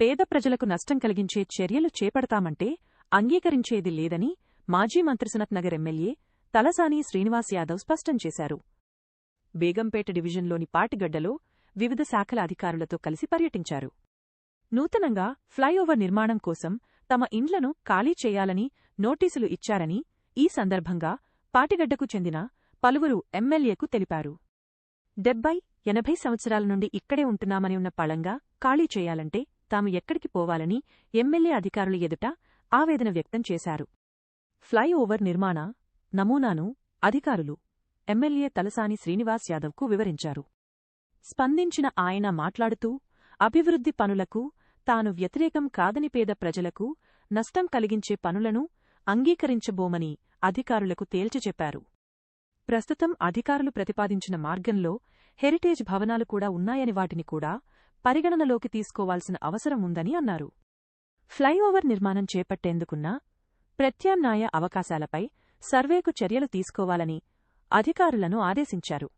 పేద ప్రజలకు నష్టం కలిగించే చర్యలు చేపడతామంటే అంగీకరించేది లేదని మాజీ మంత్రిసనత్ నగర్ ఎమ్మెల్యే తలసాని శ్రీనివాస్ యాదవ్ స్పష్టం చేశారు. బేగంపేట డివిజన్లోని పాటిగడ్డలో వివిధ శాఖల అధికారులతో కలిసి పర్యటించారు. నూతనంగా ఫ్లైఓవర్ నిర్మాణం కోసం తమ ఇండ్లను ఖాళీ చేయాలని నోటీసులు ఇచ్చారని ఈ సందర్భంగా పాటిగడ్డకు చెందిన పలువురు ఎమ్మెల్యేకు తెలిపారు. డెబ్బై ఎనభై సంవత్సరాల నుండి ఇక్కడే ఉంటున్నామని ఉన్న పళంగా ఖాళీ చేయాలంటే తాము ఎక్కడికి పోవాలని ఎమ్మెల్యే అధికారులు ఎదుట ఆవేదన వ్యక్తం చేశారు. ఫ్లైఓవర్ నిర్మాణ నమూనాను అధికారులు ఎమ్మెల్యే తలసాని శ్రీనివాస్ యాదవ్కు వివరించారు. స్పందించిన ఆయన మాట్లాడుతూ అభివృద్ధి పనులకు తాను వ్యతిరేకం కాదని పేద ప్రజలకు నష్టం కలిగించే పనులను అంగీకరించబోమని అధికారులకు తేల్చి చెప్పారు. ప్రస్తుతం అధికారులు ప్రతిపాదించిన మార్గంలో హెరిటేజ్ భవనాలు కూడా ఉన్నాయని వాటిని కూడా పరిగణనలోకి తీసుకోవాల్సిన అవసరం ఉందని అన్నారు. ఫ్లైఓవర్ నిర్మాణం చేపట్టేందుకున్న ప్రత్యామ్నాయ అవకాశాలపై సర్వేకు చర్యలు తీసుకోవాలని అధికారులను ఆదేశించారు.